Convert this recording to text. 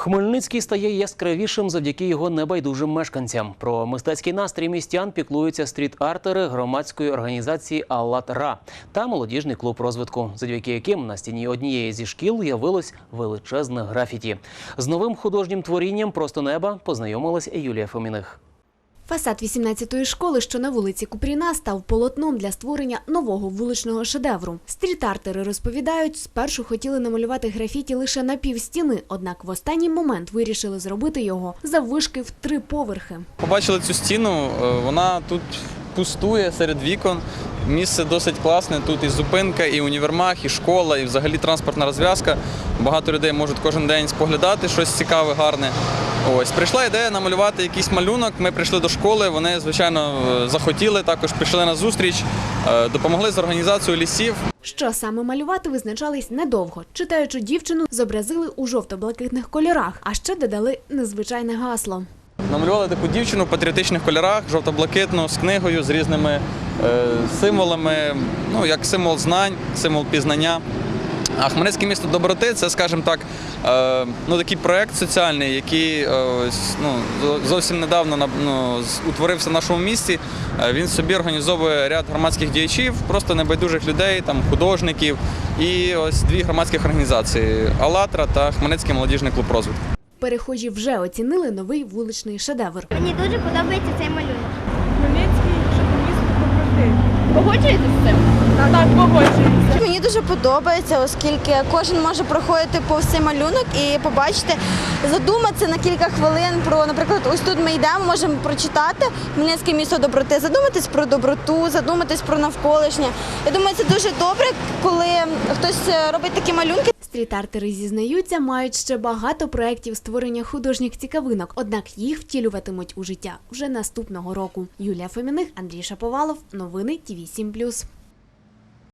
Хмельницький стає яскравішим завдяки його небайдужим мешканцям. Про мистецький настрій містян піклуються стріт-артери громадської організації «АЛЛАТРА» та молодіжний клуб розвитку, завдяки яким на стіні однієї зі шкіл явилось величезне графіті. З новим художнім творінням просто неба познайомилась Юлія Фоміних. Фасад 18-ї школи, що на вулиці Купріна, став полотном для створення нового вуличного шедевру. Стріт-артери розповідають, спершу хотіли намалювати графіті лише на пів стіни, однак в останній момент вирішили зробити його заввишки в три поверхи. Побачили цю стіну, е, вона тут пустує серед вікон. Місце досить класне. Тут і зупинка, і універмаг, і школа, і взагалі транспортна розв'язка. Багато людей можуть кожен день споглядати щось цікаве, гарне. Ось прийшла ідея намалювати якийсь малюнок. Ми прийшли до школи. Вони, звичайно, захотіли. Також прийшли на зустріч, е, допомогли з організацією лісів. Що саме малювати, визначались недовго. Читаючи дівчину, зобразили у жовто-блакитних кольорах, а ще додали незвичайне гасло. Намалювали таку дівчину в патріотичних кольорах, жовто-блакитну, з книгою, з різними е, символами, ну як символ знань, символ пізнання. А Хмельницьке місто доброти це, скажімо так, е, ну, такий проект соціальний, який е, ну, зовсім недавно ну, утворився в нашому місті. Е, Він собі організовує ряд громадських діячів, просто небайдужих людей, там, художників і ось дві громадських організації АЛАТРА та Хмельницький молодіжний клуб розвитку. Перехожі вже оцінили новий вуличний шедевр. Мені дуже подобається цей малюнок. Хмельницький, щоб місто побратим. Погоджуєтесь з цим? Так, погоджуюся. Мені дуже подобається, оскільки кожен може проходити повз цей малюнок і побачити, задуматися на кілька хвилин про, наприклад, ось тут ми йдемо, можемо прочитати Хмельницьке місто доброти, задуматись про доброту, задуматись про навколишнє. Я думаю, це дуже добре, коли хтось е, робить такі малюнки. Стріт-артери зізнаються, мають ще багато проєктів створення художніх цікавинок, однак їх втілюватимуть у життя вже наступного року. Юлія Фоміних, Андрій Шаповалов, новини ТІВІ 7+.